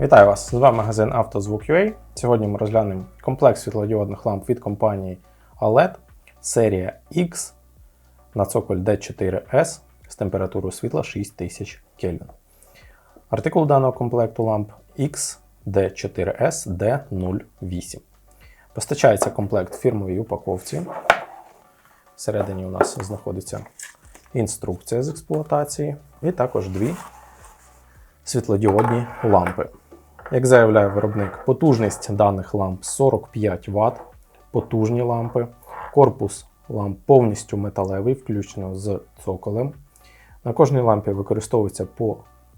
Вітаю вас! З вами магазин «Автозвук.UA». Сьогодні ми розглянемо комплект світлодіодних ламп від компанії OLED серія X на цоколь D4S з температурою світла 6000 Кельвін. Артикул даного комплекту ламп XD4S D08. Постачається комплект в фірмовій упаковці. Всередині у нас знаходиться інструкція з експлуатації і також дві світлодіодні лампи. Як заявляє виробник, потужність даних ламп 45 Вт, потужні лампи, корпус ламп повністю металевий, включно з цоколем. На кожній лампі використовується по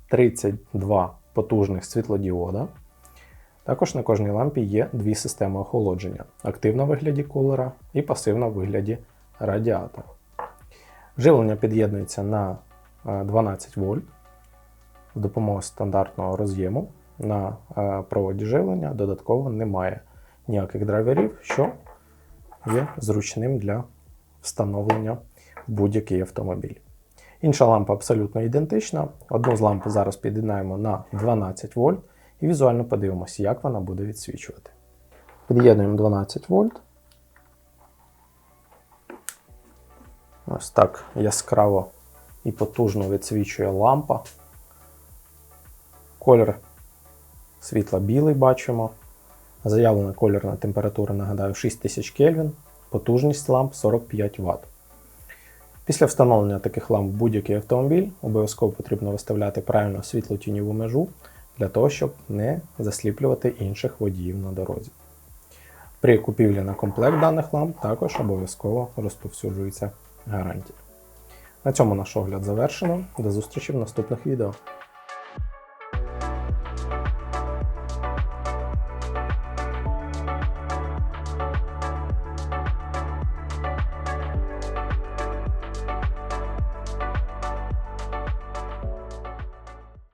32 потужних світлодіода. Також на кожній лампі є дві системи охолодження: активна в вигляді кулера і пасивна в вигляді радіатора. Живлення під'єднується на е, 12 вольт з допомогою стандартного роз'єму на е, проводі живлення додатково немає ніяких драйверів, що є зручним для встановлення в будь-який автомобіль. Інша лампа абсолютно ідентична. Одну з ламп зараз під'єднаємо на 12 вольт і візуально подивимося, як вона буде відсвічувати. Під'єднуємо 12 вольт. Ось так яскраво і потужно відсвічує лампа. Колір світла білий бачимо. Заявлена кольорна температура, нагадаю, 6000 Кельвін, потужність ламп 45 Вт. Після встановлення таких ламп в будь-який автомобіль обов'язково потрібно виставляти правильно світло-тіньову межу для того, щоб не засліплювати інших водіїв на дорозі. При купівлі на комплект даних ламп також обов'язково розповсюджується гарантія. На цьому наш огляд завершено. До зустрічі в наступних відео.